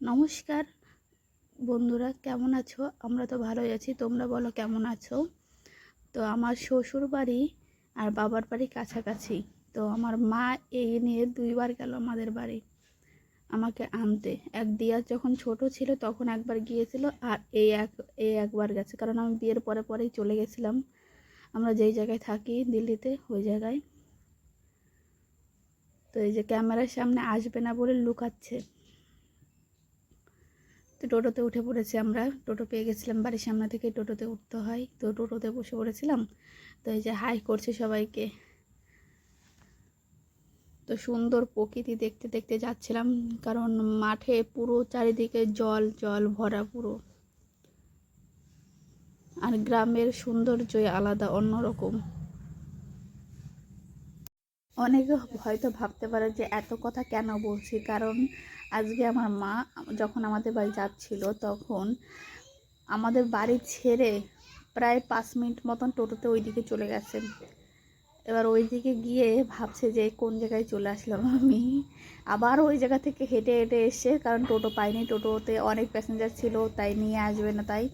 নমস্কার বন্ধুরা, কেমন আছো? আমরা তো ভালোই আছি, তোমরা বলো কেমন আছো? তো আমার শ্বশুর বাড়ি আর বাবার বাড়ি কাছাকাছি। তো আমার মা এই নিয়ে দুইবার গেল আমাদের বাড়ি আমাকে আনতে। এক দিয়া যখন ছোট ছিল তখন একবার গিয়েছিল আর এই এক এই একবার গেছে। কারণ আমি বিয়ের পরে পরেই চলে গেছিলাম। আমরা যেই জায়গায় থাকি, দিল্লিতে, ওই জায়গায়। তো এই যে ক্যামেরার সামনে আসবে না বলে লুকাচ্ছে। তো টোটোতে উঠে পড়েছি আমরা। টোটো পেয়ে গেছিলাম বাড়ির সামনে থেকে টোটোতে উঠতে হয়। তো টোটোতে বসে পড়েছিলাম। তো এই যে হাই করছে সবাইকে। তো সুন্দর প্রকৃতি দেখতে দেখতে যাচ্ছিলাম। কারণ মাঠে পুরো চারিদিকে জল জল ভরা পুরো। আর গ্রামের সৌন্দর্যই আলাদা, অন্যরকম। অনেকে হয়তো ভাবতে পারে যে এত কথা কেন বলছি? কারণ আজকে আমার মা যখন আমাদের বাড়ি যাচ্ছিল, তখন আমাদের বাড়ি ছেড়ে প্রায় পাঁচ মিনিট মতন টোটোতে ওইদিকে চলে গেছে। এবার ওই দিকে গিয়ে ভাবছে যে কোন জায়গায় চলে আসলাম আমি। আবার ওই জায়গা থেকে হেঁটে হেঁটে এসে, কারণ টোটো পাইনি, টোটোতে অনেক প্যাসেঞ্জার ছিল, তাই নিয়ে আসবে না তাই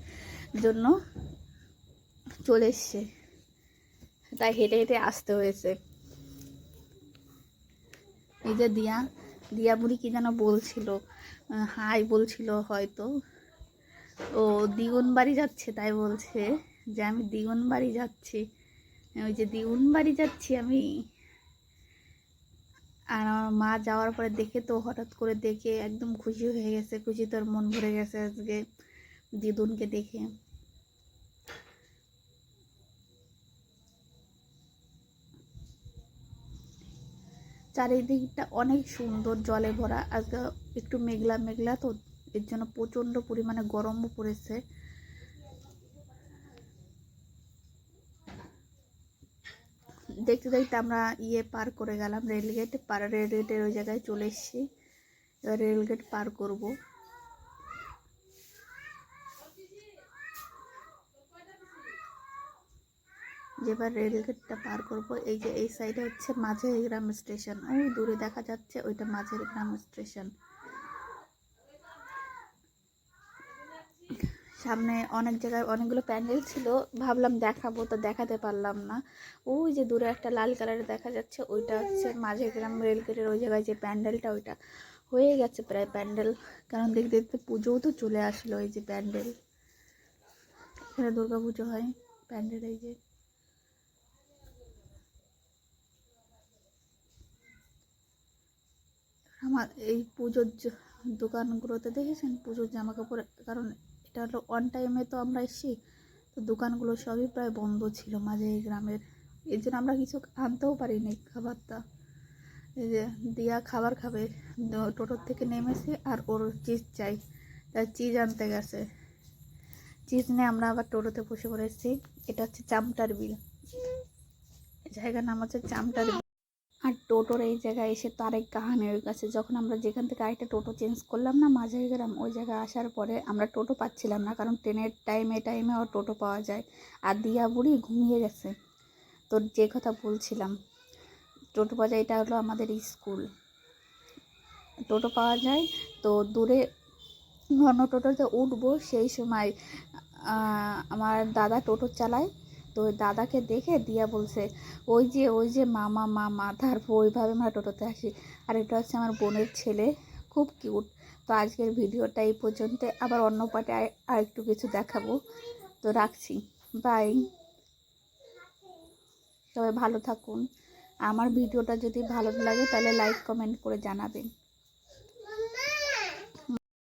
জন্য চলে এসছে। তাই হেঁটে হেঁটে আসতে হয়েছে। এই যে দিয়া দিয়া বুড়ি কি যেন বলছিল হাই বলছিল হয়তো। ও দ্বিগুণ বাড়ি যাচ্ছে তাই বলছে যে, আমি দ্বিগুণ বাড়ি যাচ্ছি। ওই যে দ্বিগুণ বাড়ি যাচ্ছি আমি। আর আমার মা যাওয়ার পরে দেখে তো হঠাৎ করে দেখে একদম খুশি হয়ে গেছে, খুশি তোর মন ভরে গেছে আজকে দিদুনকে দেখে। চারিদিকটা অনেক সুন্দর জলে ভরা আজকে একটু মেঘলা মেঘলা তো এর জন্য প্রচণ্ড পরিমাণে গরমও পড়েছে। দেখতে দেখতে আমরা ইয়ে পার করে গেলাম রেলগেট, পার রেলগেটের ওই জায়গায় চলে এসেছি। এবার রেলগেট পার করব। যেবার রেলগেটটা পার করব, এই যে এই সাইডে হচ্ছে মাঝের গ্রাম স্টেশন ওই দূরে দেখা যাচ্ছে ওইটা মাঝের গ্রাম স্টেশন সামনে অনেক জায়গায় অনেকগুলো প্যান্ডেল ছিল, ভাবলাম দেখাবো তো দেখাতে পারলাম না। ওই যে দূরে একটা লাল কালারের দেখা যাচ্ছে, ওইটা হচ্ছে মাঝে গ্রাম রেলগেটের ওই জায়গায় যে প্যান্ডেলটা, ওইটা। হয়ে গেছে প্রায় প্যান্ডেল, কারণ দেখতে দেখতে পুজোও তো চলে আসলো এই যে প্যান্ডেল। এখানে দুর্গা পুজো হয় প্যান্ডেল এই যে। আমার এই পুজোর দোকানগুলোতে দেখেছেন? পুজোর জামা কাপড় কারণ এটা হলো অন টাইমে তো আমরা এসেছি, তো দোকানগুলো সবই প্রায় বন্ধ ছিল মাঝে এই গ্রামের। এর জন্য আমরা কিছু আনতেও পারিনি খাবারটা। এই যে দিয়া খাবার খাবে টোটোর থেকে নেমেছে আর ওর চিজ চাই তার চিজ আনতে গেছে। চিজ নিয়ে আমরা আবার টোটোতে বসে পড়েছি এটা হচ্ছে চামটার বিল। জায়গার নাম হচ্ছে চামটার বিল। আর টোটোর এই জায়গায় এসে তারেক কাহানি হয়ে গেছে। যখন আমরা যেখান থেকে আরেকটা টোটো চেঞ্জ করলাম না, মাঝে গ্রাম ওই জায়গায় আসার পরে আমরা টোটো পাচ্ছিলাম না, কারণ ট্রেনের টাইমে টাইমে আর টোটো পাওয়া যায়। আর দিয়া বুড়ি ঘুমিয়ে গেছে। তোর যে কথা বলছিলাম, টোটো পাওয়া যায়, এটা হলো আমাদের স্কুল টোটো পাওয়া যায়, তো দূরে অন্য টোটোতে উঠবো, সেই সময় আমার দাদা টোটো চালায়। তো দাদাকে দেখে দিয়া বলছে, ওই যে ওই যে মামা মামা, তারপর ওইভাবে আমরা টোটোতে আসি। আর এটা হচ্ছে আমার বোনের ছেলে, খুব কিউট। তো আজকের ভিডিওটা এই পর্যন্ত। আবার অন্য পাটে আর একটু কিছু দেখাবো। তো রাখছি। বাই। সবাই ভালো থাকুন। আমার ভিডিওটা যদি ভালো লাগে তাহলে লাইক, কমেন্ট করে জানাবেন।